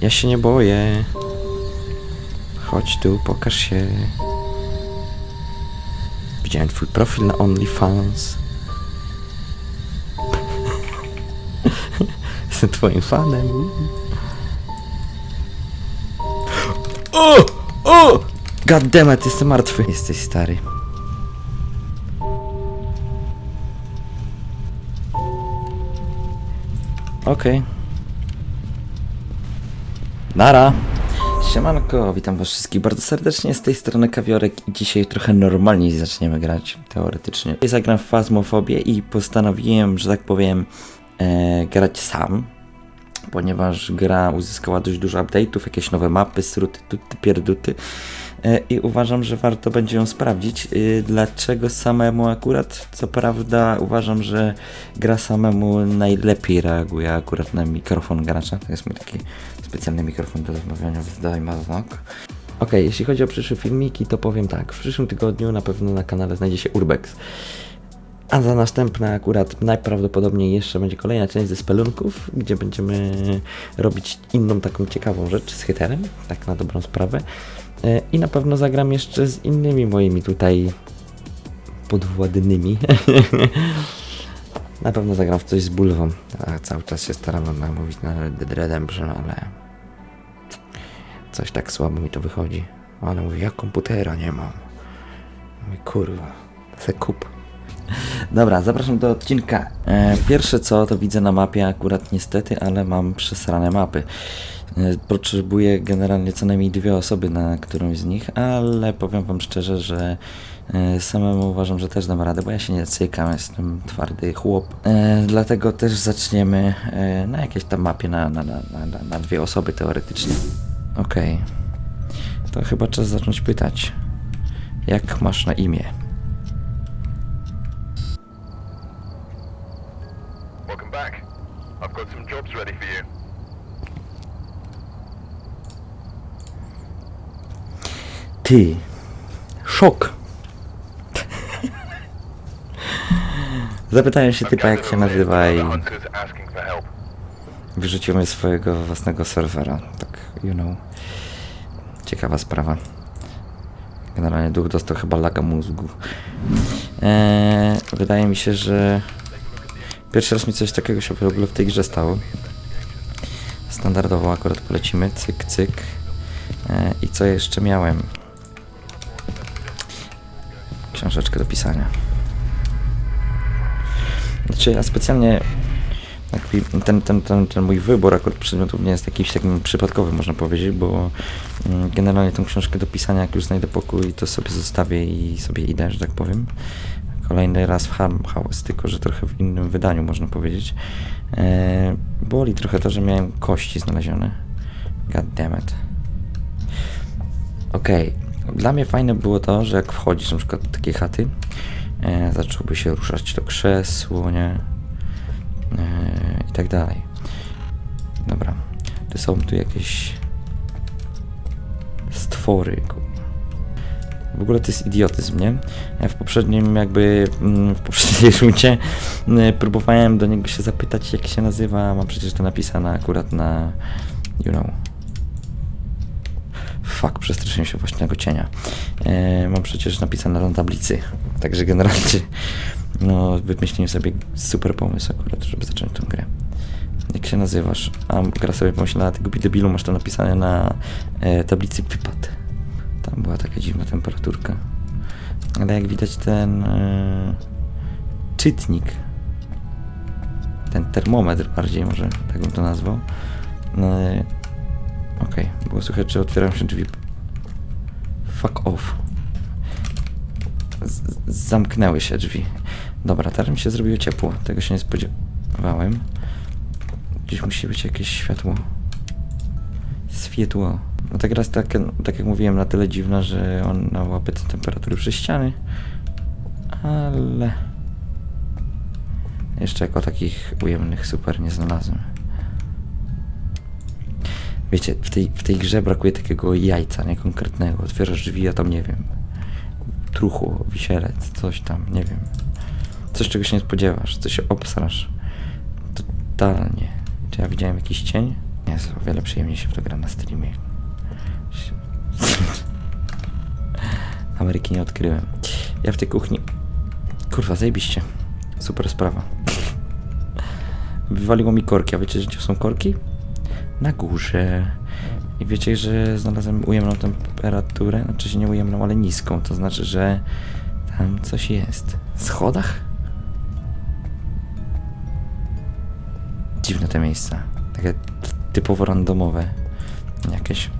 Ja się nie boję. Chodź tu, pokaż się. Widziałem twój profil na OnlyFans. Jestem twoim fanem. O! O! Goddammit, jestem martwy. Jesteś stary. Okej. Nara. Siemanko, witam was wszystkich bardzo serdecznie, z tej strony Kawiorek i dzisiaj trochę normalniej zaczniemy grać, teoretycznie. Zagram w Fazmofobię i postanowiłem, że tak powiem, e, grać sam, ponieważ gra uzyskała dość dużo update'ów, jakieś nowe mapy, sruty, tuty, pierduty e, i uważam, że warto będzie ją sprawdzić. E, Dlaczego samemu akurat? Co prawda uważam, że gra samemu najlepiej reaguje akurat na mikrofon gracza. To jest mój taki specjalny mikrofon do rozmawiania z Dajmazok. Ok, jeśli chodzi o przyszłe filmiki, to powiem tak. W przyszłym tygodniu na pewno na kanale znajdzie się Urbex. A za następne akurat najprawdopodobniej jeszcze będzie kolejna część ze spelunków, gdzie będziemy robić inną taką ciekawą rzecz z hiterem, tak na dobrą sprawę. E, I na pewno zagram jeszcze z innymi moimi tutaj podwładnymi. na pewno zagram w coś z bulwą. A cały czas się staram namówić na Red Redemption, ale coś tak słabo mi to wychodzi. Ona mówi, ja komputera nie mam. Mówi, kurwa, se kup. Dobra, zapraszam do odcinka. E, pierwsze co to widzę na mapie, akurat niestety, ale mam przesrane mapy. E, potrzebuję generalnie co najmniej dwie osoby na którąś z nich, ale powiem wam szczerze, że e, samemu uważam, że też dam radę, bo ja się nie cykam, jestem twardy chłop. E, dlatego też zaczniemy na jakiejś tam mapie na, na, na, na, na dwie osoby teoretycznie. Okej. To chyba czas zacząć pytać. Jak masz na imię? Ty. Szok. Zapytałem się typa jak się nazywa i wyrzucił mnie swojego własnego serwera. Tak, you know. Ciekawa sprawa. Generalnie duch dostał chyba laga mózgu. Eee, wydaje mi się, że pierwszy raz mi coś takiego się w ogóle w tej grze stało. Standardowo akurat polecimy. Cyk, cyk. Eee, I co jeszcze miałem? Książeczkę do pisania. Znaczy ja specjalnie ten, ten, ten, ten mój wybór akurat przedmiotów nie jest jakiś takim przypadkowy można powiedzieć, bo mm, generalnie tą książkę do pisania jak już znajdę pokój to sobie zostawię i sobie idę, że tak powiem. Kolejny raz w Harmhouse, tylko że trochę w innym wydaniu można powiedzieć. Eee, boli trochę to, że miałem kości znalezione. God damn it. Okej. Dla mnie fajne było to, że jak wchodzisz na przykład do takiej chaty, e, zacząłby się ruszać to krzesło, nie? E, I tak dalej. Dobra. Czy są tu jakieś stwory? W ogóle to jest idiotyzm, nie? W poprzednim jakby, mm, w poprzedniej rundzie mm, próbowałem do niego się zapytać jak się nazywa, mam przecież to napisane akurat na, you know, Fuck, przestraszyłem się własnego cienia. E, mam przecież napisane na tablicy. Także generalnie no, wymyśliłem sobie super pomysł akurat, żeby zacząć tę grę. Jak się nazywasz? A gra sobie pomyślała, ty głupi debilu, masz to napisane na e, tablicy wypad. Tam była taka dziwna temperaturka. Ale jak widać ten e, czytnik, ten termometr bardziej może, tak bym to nazwał, e, Okej, słychać, czy otwieram się drzwi. Fuck off. Z zamknęły się drzwi. Dobra, teraz mi się zrobiło ciepło. Tego się nie spodziewałem. Gdzieś musi być jakieś światło. Światło. No ta gra tak, tak jak mówiłem, na tyle dziwna, że ona łapie te temperatury przez ściany. Ale... Jeszcze jako takich ujemnych super nie znalazłem. Wiecie, w tej, w tej grze brakuje takiego jajca, nie konkretnego. Otwierasz drzwi, a tam nie wiem. Truchło, wisielec, coś tam, nie wiem. Coś, czego się nie spodziewasz, coś się obsrasz. Totalnie. Czy ja widziałem jakiś cień? Jezu, o wiele przyjemniej się w to gra na streamie. Ameryki nie odkryłem. Ja w tej kuchni... Kurwa, zajebiście. Super sprawa. Wywaliło mi korki, a wiecie, gdzie są korki? Na górze. I wiecie, że znalazłem ujemną temperaturę? Znaczy się nie ujemną, ale niską. To znaczy, że tam coś jest. W schodach? Dziwne te miejsca. Takie typowo randomowe. Jakieś.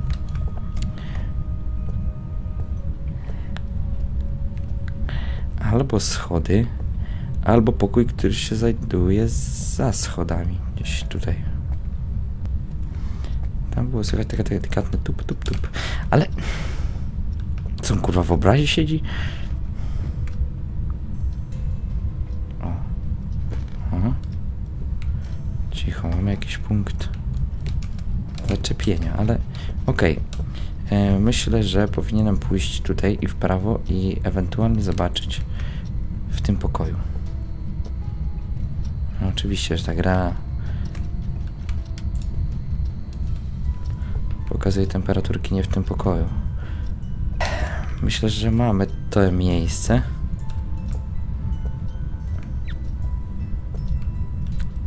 Albo schody, albo pokój, który się znajduje za schodami. Gdzieś tutaj. Tam było słychać takie delikatne tup, tup, tup. Ale... Co on kurwa w obrazie siedzi? O. Aha. Cicho, mamy jakiś punkt zaczepienia, ale okej. E, Myślę, że powinienem pójść tutaj i w prawo i ewentualnie zobaczyć w tym pokoju. No, oczywiście, że ta gra pokazuje temperaturki nie w tym pokoju. Myślę, że mamy to miejsce.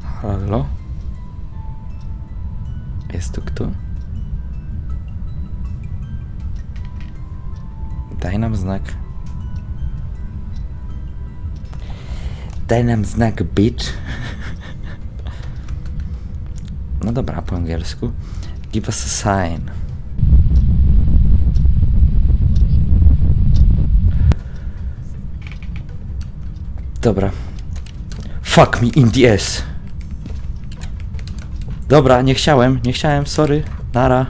Halo? Jest tu kto? Daj nam znak. Daj nam znak, bitch. No dobra, po angielsku. Give us a sign. Dobra. Fuck me in the ass. Dobra, nie chciałem, nie chciałem, sorry. Nara.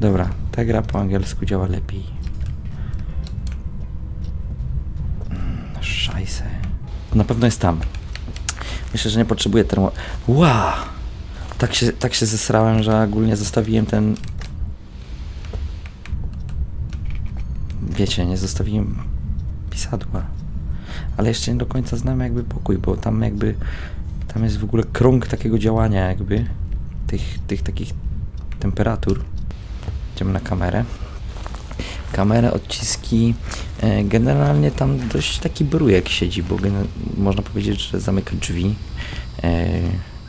Dobra, ta gra po angielsku działa lepiej. Mm, Szajse. Na pewno jest tam. Myślę, że nie potrzebuję termo... Wow! Tak się, tak się zesrałem, że ogólnie zostawiłem ten... Wiecie, nie zostawiłem pisadła. Ale jeszcze nie do końca znam jakby pokój, bo tam jakby... Tam jest w ogóle krąg takiego działania jakby. Tych, tych takich temperatur. Idziemy na kamerę. Kamerę, odciski. E, generalnie tam dość taki brujek siedzi, bo można powiedzieć, że zamyka drzwi.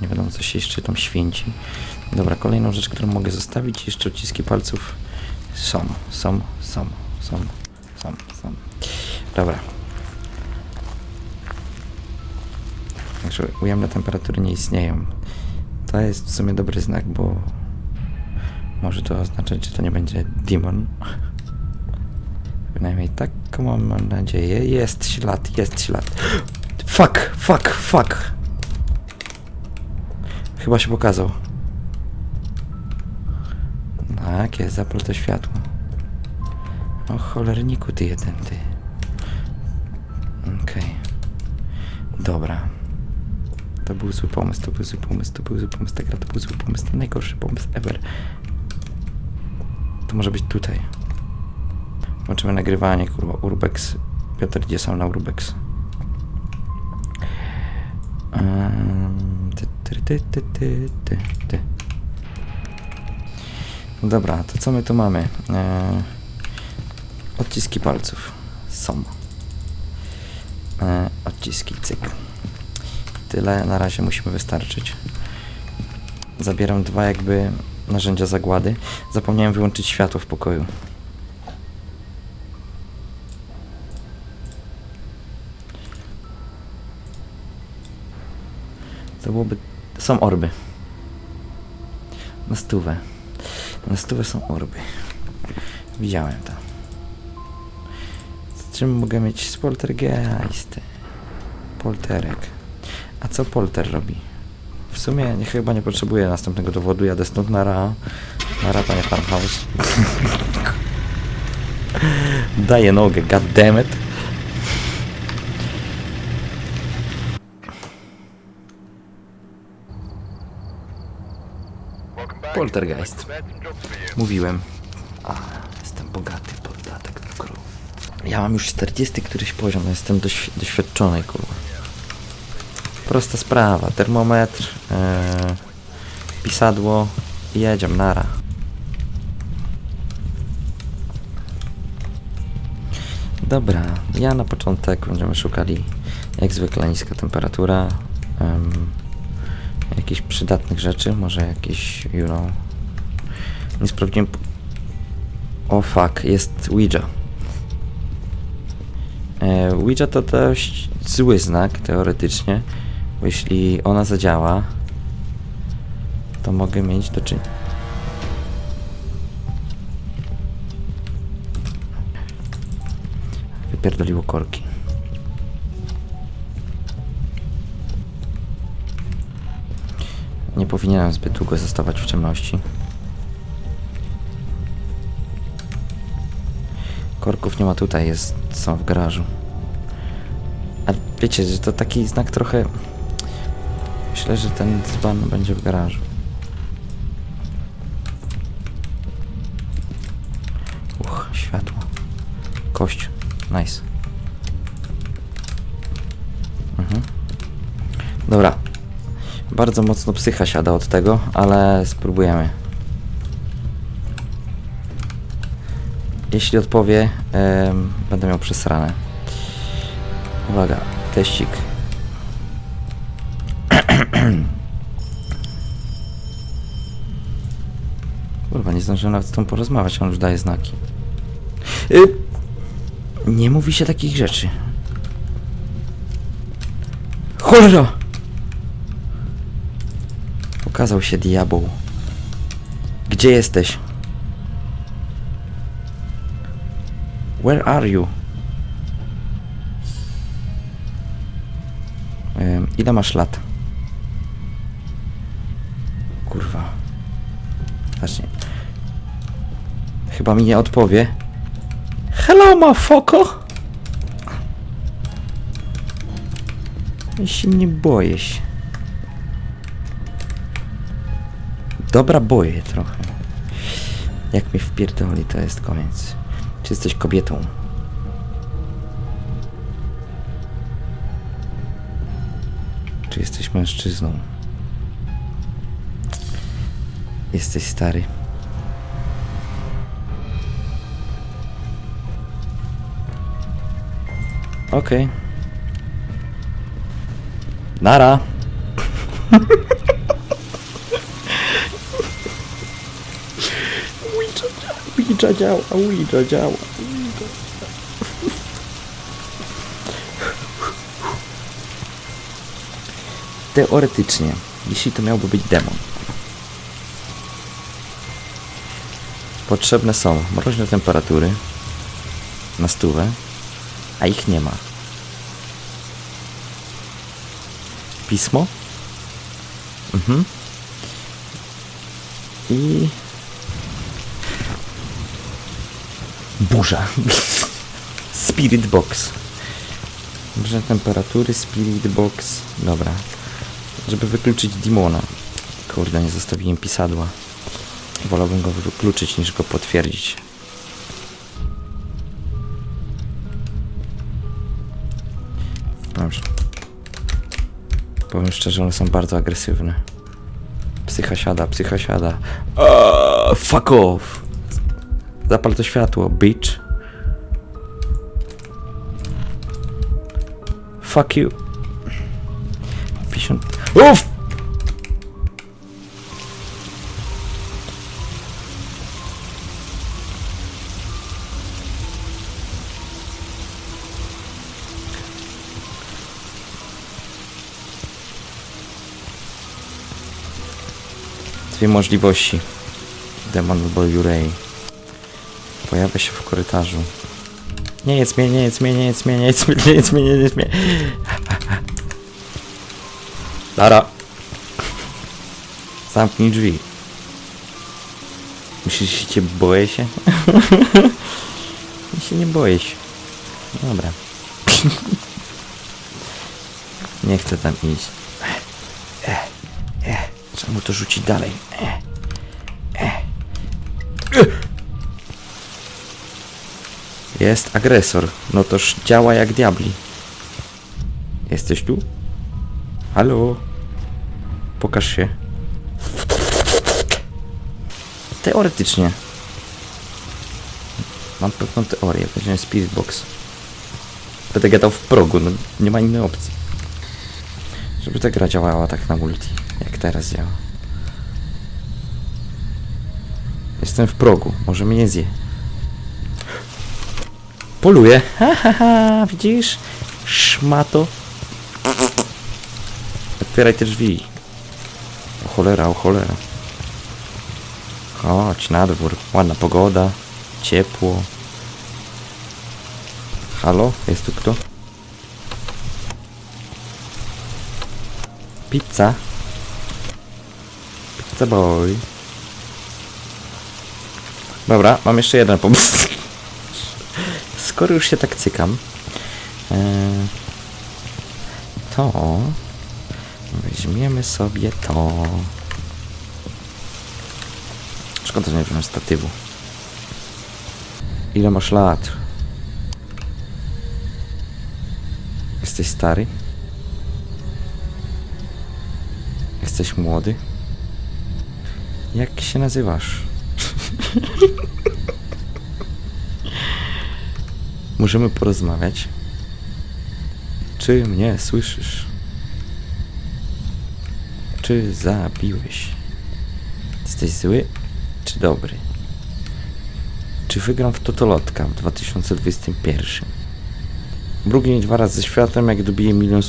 Nie wiadomo co się jeszcze tam święci. Dobra, kolejną rzecz, którą mogę zostawić, jeszcze odciski palców są, są, są, są, są, są. Dobra. Także ujemne temperatury nie istnieją. To jest w sumie dobry znak, bo może to oznaczać, że to nie będzie demon. Przynajmniej taką mam nadzieję. Jest ślad, jest ślad. Fuck, fuck, fuck. Chyba się pokazał. Tak, jest, zapal to światło. O cholerniku ty jeden, ty. Okej. Dobra. To był zły pomysł, to był zły pomysł, to był zły pomysł, ta to był zły pomysł, to najgorszy pomysł ever. To może być tutaj. Włączymy nagrywanie, kurwa, Urbex. Piotr, gdzie są na Urbex? Ehm, ty, ty, ty, ty, ty, ty. No Dobra, to co my tu mamy? Eee, odciski palców. Są. Eee, odciski, cyk. Tyle na razie musimy wystarczyć. Zabieram dwa jakby narzędzia zagłady. Zapomniałem wyłączyć światło w pokoju. To byłoby... Są orby. Na stówę. Na stówę są orby. Widziałem to. Z czym mogę mieć? Z poltergeisty. Polterek. A co polter robi? W sumie nie, chyba nie potrzebuję następnego dowodu. Jadę stąd na ra. Na ra, panie farmhouse. Daję nogę, goddammit. Poltergeist. Mówiłem. A, jestem bogaty podatek do krów. Ja mam już 40 któryś poziom, jestem doś, doświadczony, kurwa. Prosta sprawa, termometr, e, pisadło i jedziemy, nara. Dobra, ja na początek będziemy szukali jak zwykle niska temperatura, em, jakichś przydatnych rzeczy, może jakieś, you know, nie sprawdziłem... O fuck, jest Ouija. E, Ouija to dość zły znak, teoretycznie, bo jeśli ona zadziała, to mogę mieć do czynienia. Wypierdoliło korki. Powinienem zbyt długo zostawać w ciemności. Korków nie ma tutaj, jest, są w garażu. A wiecie, że to taki znak trochę... Myślę, że ten dzban będzie w garażu. Uch, światło. Kość. Nice. Bardzo mocno psycha siada od tego, ale spróbujemy. Jeśli odpowie, em, będę miał przesrane. Uwaga, teścik. Kurwa, nie zdążyłem nawet z tą porozmawiać, on już daje znaki. Y nie mówi się takich rzeczy. Cholera! Pokazał się diabeł. Gdzie jesteś? Where are you? Ym, ile masz lat? Kurwa. Właśnie. Chyba mi nie odpowie. Hello, mafoko! Się nie boję się. Dobra, boję trochę. Jak mnie wpierdoli, to jest koniec. Czy jesteś kobietą? Czy jesteś mężczyzną? Jesteś stary. Okej. Nara. Ouija działa, Ouija działa. Teoretycznie, jeśli to miałby być demon. Potrzebne są mroźne temperatury na stówę, a ich nie ma. Pismo? Mhm. I burza. Spirit box. Dobrze, temperatury, spirit box. Dobra. Żeby wykluczyć demona. Kurde, nie zostawiłem pisadła. Wolałbym go wykluczyć niż go potwierdzić. Dobrze. Powiem szczerze, one są bardzo agresywne. Psycha siada, psycha siada. Aaaa, fuck off! Zapal to światło, bitch. Fuck you. 50... Uff! Dwie możliwości. Demon albo Yurei. Pojawia się w korytarzu. Nie jedz mnie, nie jedz mnie, nie jedz mnie, nie jedz mnie, nie jedz mnie, nie jedz mnie. Lara. Zamknij drzwi. Myślisz, że cię boję się? Ja się nie boję się. Dobra. nie chcę tam iść. E, e, trzeba mu to rzucić dalej. Jest agresor. No toż działa jak diabli. Jesteś tu? Halo? Pokaż się. Teoretycznie. Mam pewną teorię. Weźmiemy Spirit Box. Będę gadał w progu, no nie ma innej opcji. Żeby ta gra działała tak na multi, jak teraz działa. Jestem w progu, może mnie nie zje. Poluję. Ha, ha, ha, widzisz? Szmato. Otwieraj te drzwi. O cholera, o cholera. Chodź na dwór. Ładna pogoda. Ciepło. Halo? Jest tu kto? Pizza. Pizza boy. Dobra, mam jeszcze jeden pomysł. Skoro już się tak cykam, e, to weźmiemy sobie to. Szkoda, że nie wziąłem statywu. Ile masz lat? Jesteś stary? Jesteś młody? Jak się nazywasz? Możemy porozmawiać. Czy mnie słyszysz? Czy zabiłeś? Jesteś zły czy dobry? Czy wygram w Totolotka w 2021? Mrugnij dwa razy ze światem, jak dobiję milion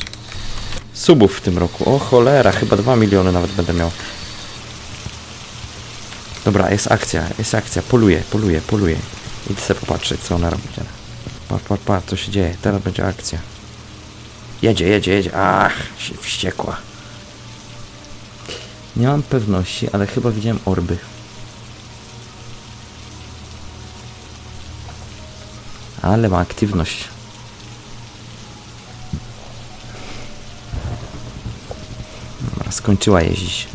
subów w tym roku. O cholera, chyba dwa miliony nawet będę miał. Dobra, jest akcja, jest akcja. Poluję, poluję, poluję. Idę sobie popatrzeć, co ona robi teraz. Patrz, patrz, patrz, co się dzieje. Teraz będzie akcja. Jedzie, jedzie, jedzie. Ach, się wściekła. Nie mam pewności, ale chyba widziałem orby. Ale ma aktywność. Dobra, skończyła jeździć.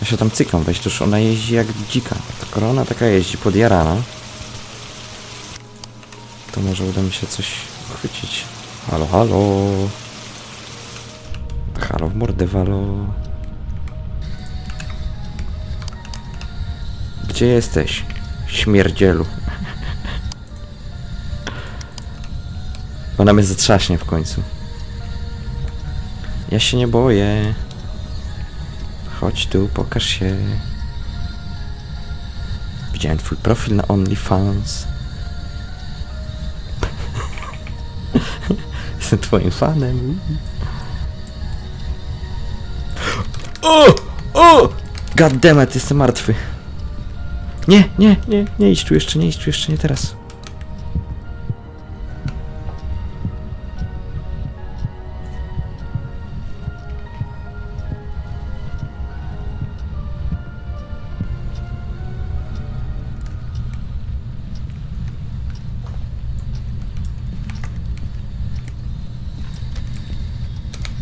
Ja się tam cykam, weź, toż ona jeździ jak dzika. Skoro ona taka jeździ podjarana, to może uda mi się coś chwycić. Halo, halo. Halo w. Gdzie jesteś? Śmierdzielu. Ona mnie zatrzaśnie w końcu. Ja się nie boję. Chodź tu, pokaż się. Widziałem twój profil na OnlyFans. Jestem twoim fanem. O! O! Goddammit, jestem martwy. Nie, nie, nie, nie idź tu jeszcze, nie idź tu jeszcze, nie teraz.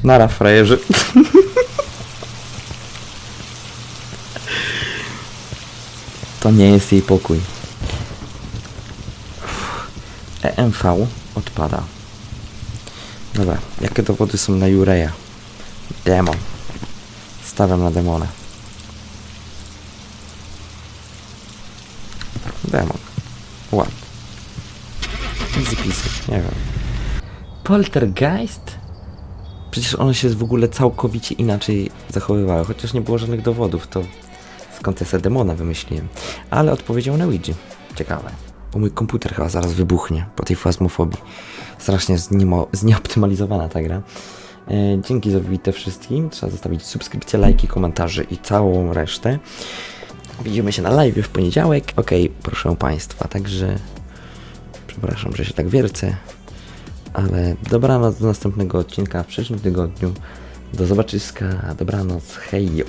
Nara, frajerzy. To nie jest jej pokój. EMV odpada. Dobra, jakie dowody są na Jureja? Demon. Stawiam na demona. Demon. Ładnie. Easy peasy, nie wiem. Poltergeist? Przecież one się w ogóle całkowicie inaczej zachowywały, chociaż nie było żadnych dowodów, to skąd ja sobie demona wymyśliłem. Ale odpowiedział na Ouija. Ciekawe. Bo mój komputer chyba zaraz wybuchnie po tej fazmofobii. Strasznie znieoptymalizowana ta gra. E, dzięki za wizytę wszystkim. Trzeba zostawić subskrypcje, lajki, komentarze i całą resztę. Widzimy się na live w poniedziałek. Okej, proszę Państwa, także przepraszam, że się tak wiercę. Ale dobranoc do następnego odcinka w przyszłym tygodniu. Do zobaczyska, dobranoc, hej!